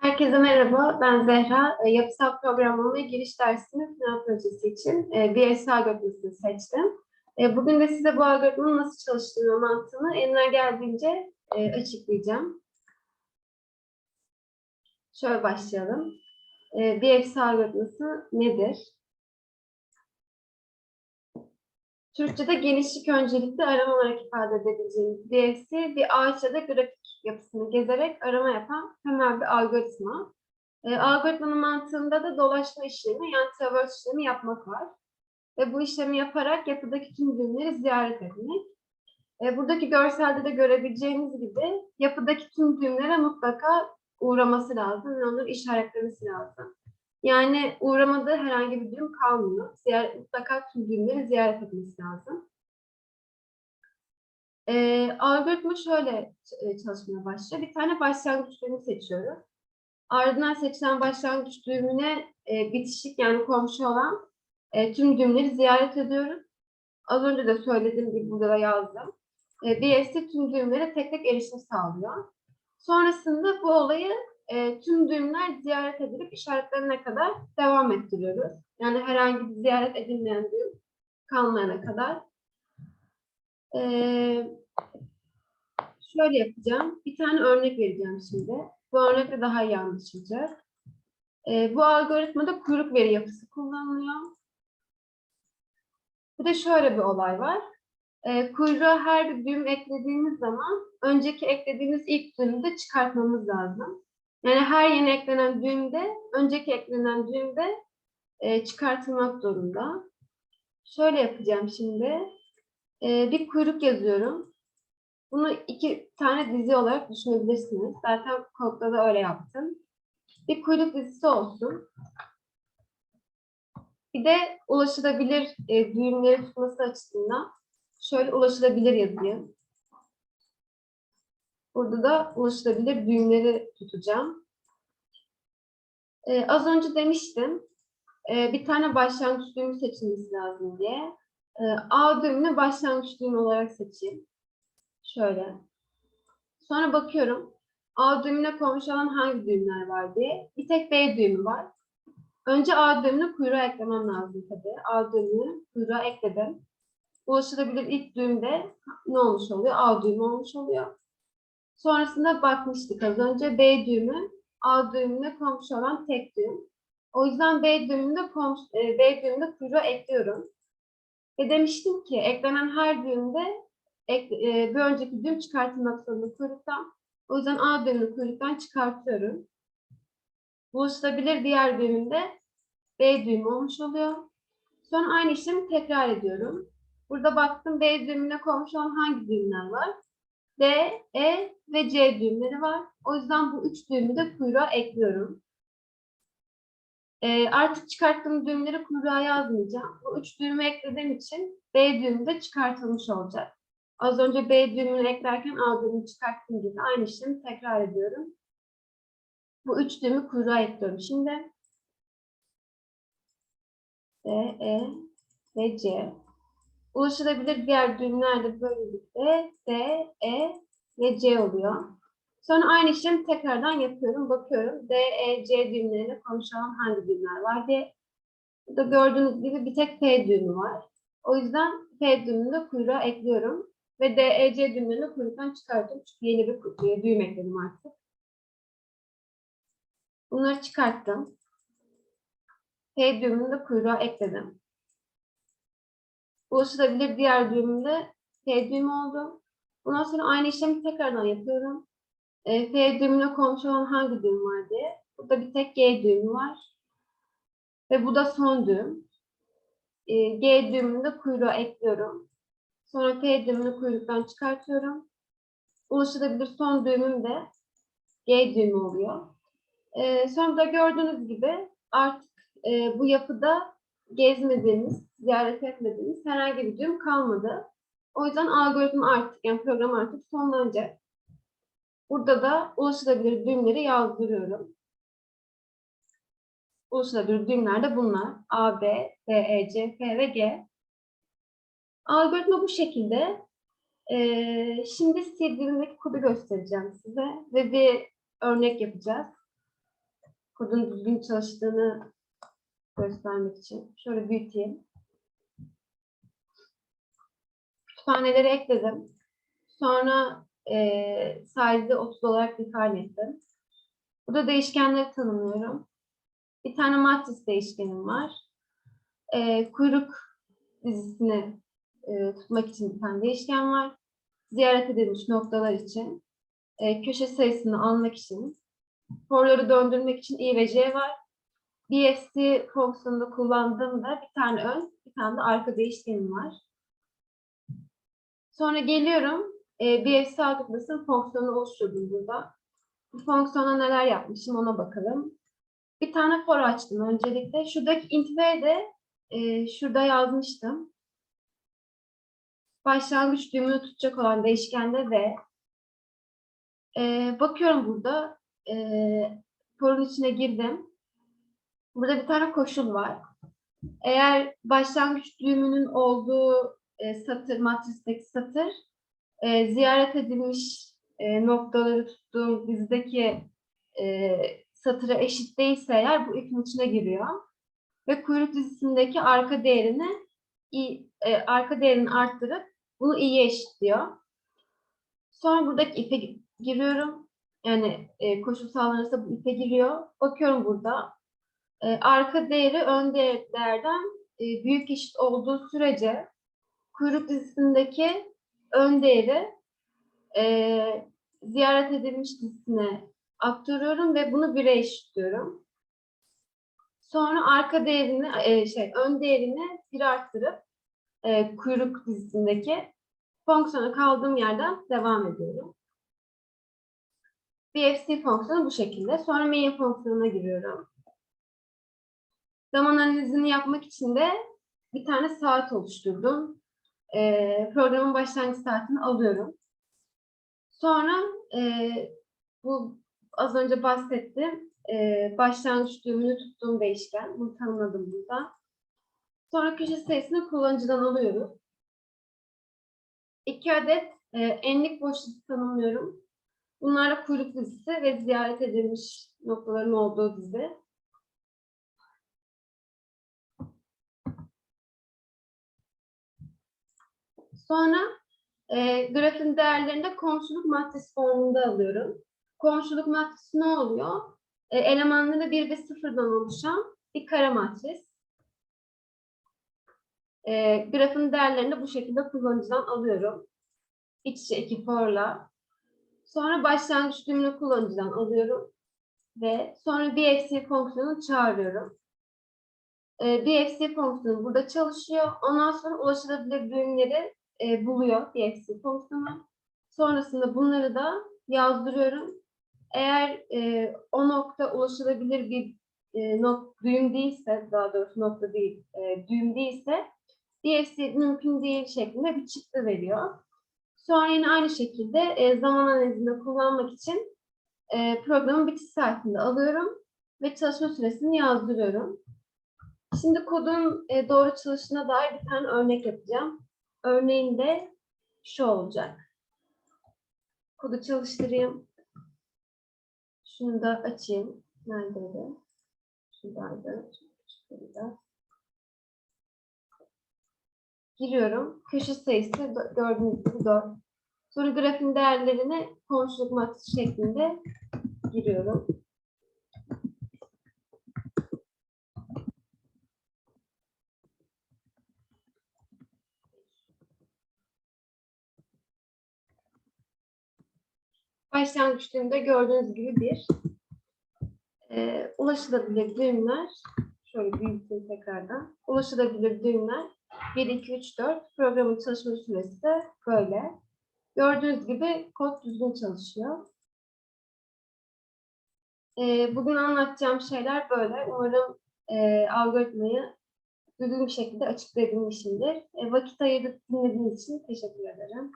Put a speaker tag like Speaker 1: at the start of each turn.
Speaker 1: Herkese merhaba, ben Zehra. E, Yapısal programlama giriş dersinin sınav projesi için e, BS algoritmasını seçtim. E, Bugün de size bu algoritmanın nasıl çalıştığını mantığını elimden geldiğince e, açıklayacağım. Şöyle başlayalım. E, BS algoritması nedir? Türkçe'de genişlik öncelikli arama olarak ifade edebileceğimiz DFC bir ağaç ya da grafik yapısını gezerek arama yapan temel bir algoritma. E, algoritmanın mantığında da dolaşma işlemi yani traverse işlemi yapmak var. Ve bu işlemi yaparak yapıdaki tüm düğümleri ziyaret etmek. E, buradaki görselde de görebileceğiniz gibi yapıdaki tüm düğümlere mutlaka uğraması lazım ve onları işaretlemesi lazım. Yani uğramadığı herhangi bir düğüm kalmıyor. Ziyaret, mutlaka tüm düğümleri ziyaret etmesi lazım. Ee, algoritma şöyle e, çalışmaya başlıyor. Bir tane başlangıç düğümü seçiyoruz. Ardından seçilen başlangıç düğümüne e, bitişik yani komşu olan e, tüm düğümleri ziyaret ediyoruz. Az önce de söylediğim gibi burada da yazdım. E, BSC tüm düğümlere tek tek erişim sağlıyor. Sonrasında bu olayı e, tüm düğümler ziyaret edilip işaretlenene kadar devam ettiriyoruz. Yani herhangi bir ziyaret edilmeyen düğüm kalmayana kadar. E, şöyle yapacağım. Bir tane örnek vereceğim şimdi. Bu örnekle daha iyi anlaşılacak. E, bu algoritmada kuyruk veri yapısı kullanılıyor. Bir de şöyle bir olay var. E, kuyruğa her bir düğüm eklediğimiz zaman önceki eklediğimiz ilk düğümü de çıkartmamız lazım. Yani her yeni eklenen düğümde, önceki eklenen düğümde e, çıkartılmak zorunda. Şöyle yapacağım şimdi. E, bir kuyruk yazıyorum. Bunu iki tane dizi olarak düşünebilirsiniz. Zaten kodda da öyle yaptım. Bir kuyruk dizisi olsun. Bir de ulaşılabilir e, düğümleri tutması açısından şöyle ulaşılabilir yazayım. Burada da ulaşılabilir düğümleri tutacağım. Ee, az önce demiştim, e, bir tane başlangıç düğümü seçilmesi lazım diye. E, A düğümünü başlangıç düğümü olarak seçeyim. Şöyle. Sonra bakıyorum, A düğümüne komşu olan hangi düğümler var diye. Bir tek B düğümü var. Önce A düğümünü kuyruğa eklemem lazım tabii. A düğümünü kuyruğa ekledim. Ulaşılabilir ilk düğümde ne olmuş oluyor? A düğümü olmuş oluyor. Sonrasında bakmıştık az önce B düğümü A düğümüne komşu olan tek düğüm. O yüzden B düğümünde e, B düğümünde kuyruğa ekliyorum. Ve demiştim ki eklenen her düğümde ek, e, bir önceki düğüm çıkartılmak zorunda kuyruktan. O yüzden A düğümünü kuyruktan çıkartıyorum. Buluşulabilir diğer düğümünde B düğümü olmuş oluyor. Sonra aynı işlemi tekrar ediyorum. Burada baktım B düğümüne komşu olan hangi düğümler var? D, E ve C düğümleri var. O yüzden bu üç düğümü de kuyruğa ekliyorum. Ee, artık çıkarttığım düğümleri kuyruğa yazmayacağım. Bu üç düğümü eklediğim için B düğümü de çıkartılmış olacak. Az önce B düğümünü eklerken A düğümünü çıkarttığım gibi aynı işlemi tekrar ediyorum. Bu üç düğümü kuyruğa ekliyorum. Şimdi D, E ve C. Ulaşılabilir diğer düğümler böylelikle D, E ve C oluyor. Sonra aynı işlemi tekrardan yapıyorum. Bakıyorum D, E, C düğümlerine konuşan hangi düğümler var diye. Burada gördüğünüz gibi bir tek P düğümü var. O yüzden P düğümünü de kuyruğa ekliyorum. Ve D, E, C düğümlerini kuyruktan çıkartıyorum. Çünkü yeni bir düğüm ekledim artık. Bunları çıkarttım. P düğümünü de kuyruğa ekledim. Ulaşılabilir diğer düğümde P düğümü oldu. Bundan sonra aynı işlemi tekrardan yapıyorum. E, P düğümüne komşu olan hangi düğüm var diye. Burada bir tek G düğümü var. Ve bu da son düğüm. E, G düğümünü de kuyruğa ekliyorum. Sonra P düğümünü kuyruktan çıkartıyorum. Ulaşılabilir son düğümüm de G düğümü oluyor. E, sonra da gördüğünüz gibi artık e, bu yapıda gezmediğimiz, ziyaret etmediğimiz herhangi bir düğüm kalmadı. O yüzden algoritma artık, yani program artık sonlanacak. Burada da ulaşılabilir düğümleri yazdırıyorum. Ulaşılabilir düğümler de bunlar. A, B, D, E, C, F ve G. Algoritma bu şekilde. Ee, şimdi C dilindeki kodu göstereceğim size ve bir örnek yapacağız. Kodun düzgün çalıştığını göstermek için. Şöyle büyüteyim. Kütüphaneleri ekledim. Sonra e, size'ı 30 olarak define ettim. Burada değişkenleri tanımlıyorum. Bir tane matris değişkenim var. E, kuyruk dizisini e, tutmak için bir tane değişken var. Ziyaret edilmiş noktalar için. E, köşe sayısını almak için. Forları döndürmek için i ve j var. BFC fonksiyonunda kullandığımda bir tane ön, bir tane de arka değişkenim var. Sonra geliyorum. E, BFC output'lasın fonksiyonu oluşturdum burada. Bu fonksiyona neler yapmışım ona bakalım. Bir tane for açtım öncelikle. Şuradaki int v de e, şurada yazmıştım. Başlangıç düğümünü tutacak olan değişkende v. E, bakıyorum burada. E, for'un içine girdim. Burada bir tane koşul var. Eğer başlangıç düğümünün olduğu e, satır, matristeki satır e, ziyaret edilmiş e, noktaları tuttuğum dizideki e, satıra eşit değilse eğer bu ipin içine giriyor. Ve kuyruk dizisindeki arka değerini i, e, arka değerini arttırıp bunu i'ye eşitliyor. Sonra buradaki ipe gi- giriyorum. Yani e, koşul sağlanırsa bu ipe giriyor. Bakıyorum burada. E, arka değeri ön değer- değerden e, büyük eşit olduğu sürece kuyruk dizisindeki ön değeri e, ziyaret edilmiş dizisine aktarıyorum ve bunu 1'e eşitliyorum. Sonra arka değerini, e, şey, ön değerini 1 arttırıp e, kuyruk dizisindeki fonksiyona kaldığım yerden devam ediyorum. BFC fonksiyonu bu şekilde. Sonra main fonksiyonuna giriyorum. Zaman analizini yapmak için de bir tane saat oluşturdum. Ee, programın başlangıç saatini alıyorum. Sonra e, bu az önce bahsettiğim e, başlangıç düğümünü tuttuğum değişken. Bunu tanımladım burada. Sonra köşe sayısını kullanıcıdan alıyoruz. İki adet e, enlik boşluk tanımlıyorum. Bunlar da kuyruk dizisi ve ziyaret edilmiş noktaların olduğu dizi. Sonra e, grafin değerlerini de komşuluk matrisi formunda alıyorum. Komşuluk matrisi ne oluyor? E, elemanları 1 ve 0'dan oluşan bir kare matris. E, grafın değerlerini de bu şekilde kullanıcıdan alıyorum. İç içe iki for'la. Sonra başlangıç düğümünü kullanıcıdan alıyorum. Ve sonra BFC fonksiyonunu çağırıyorum. E, BFC fonksiyonu burada çalışıyor. Ondan sonra ulaşılabilir düğümleri e, buluyor BFC fonksiyonu. Sonrasında bunları da yazdırıyorum. Eğer e, o nokta ulaşılabilir bir e, nok düğüm değilse, daha doğrusu nokta değil, e, düğüm değilse BFC mümkün değil şeklinde bir çıktı veriyor. Sonra yine aynı şekilde e, zaman analizinde kullanmak için e, programın bitiş saatinde alıyorum ve çalışma süresini yazdırıyorum. Şimdi kodun e, doğru çalışına dair bir tane örnek yapacağım. Örneğin de şu olacak. Kodu çalıştırayım. Şunu da açayım. Neredeydi? Şuradaydı. Şurada. Giriyorum. Köşe sayısı gördüğünüz gibi 4. Sonra grafin değerlerini komşuluk matrisi şeklinde giriyorum. Başlangıç düğümde gördüğünüz gibi bir e, ulaşılabilir düğümler şöyle büyüteyim tekrardan. Ulaşılabilir düğümler 1, 2, 3, 4. Programın çalışma süresi de böyle. Gördüğünüz gibi kod düzgün çalışıyor. E, bugün anlatacağım şeyler böyle. Umarım e, algoritmayı düzgün bir şekilde açıklayabilmişimdir. E, vakit ayırıp dinlediğiniz için teşekkür ederim.